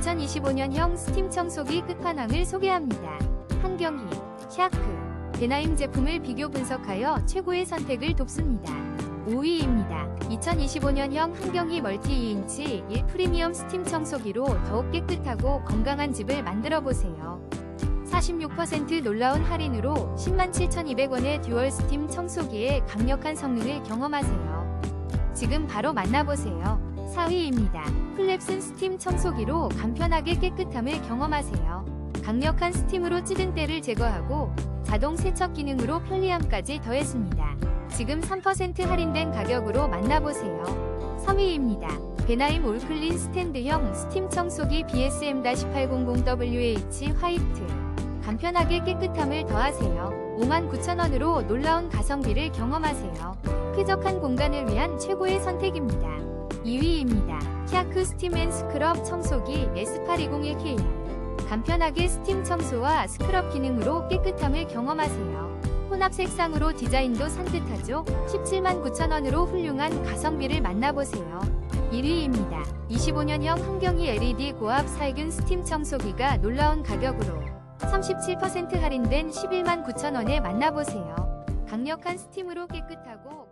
2025년형 스팀 청소기 끝판왕을 소개합니다. 한경희, 샤크, 베나임 제품을 비교 분석하여 최고의 선택을 돕습니다. 5위입니다. 2025년형 한경희 멀티 2인치 1 프리미엄 스팀 청소기로 더욱 깨끗하고 건강한 집을 만들어 보세요. 46% 놀라운 할인으로 107,200원의 듀얼 스팀 청소기의 강력한 성능을 경험하세요. 지금 바로 만나보세요. 4위입니다. 플랩슨 스팀 청소기로 간편하게 깨끗함을 경험하세요. 강력한 스팀으로 찌든 때를 제거하고 자동 세척 기능으로 편리함까지 더했습니다. 지금 3% 할인된 가격으로 만나보세요. 3위입니다. 베나임 올클린 스탠드형 스팀 청소기 BSM-800WH 화이트 간편하게 깨끗함을 더하세요. 59,000원으로 놀라운 가성비를 경험하세요. 쾌적한 공간을 위한 최고의 선택입니다. 2위입니다. 샤크 스팀 앤 스크럽 청소기 S8201KR 간편하게 스팀 청소와 스크럽 기능으로 깨끗함을 경험하세요. 혼합 색상으로 디자인도 산뜻하죠? 17만 9천원으로 훌륭한 가성비를 만나보세요. 1위입니다. 25년형 한경희 LED 고압 살균 스팀 청소기가 놀라운 가격으로 37% 할인된 11만 9천원에 만나보세요. 강력한 스팀으로 깨끗하고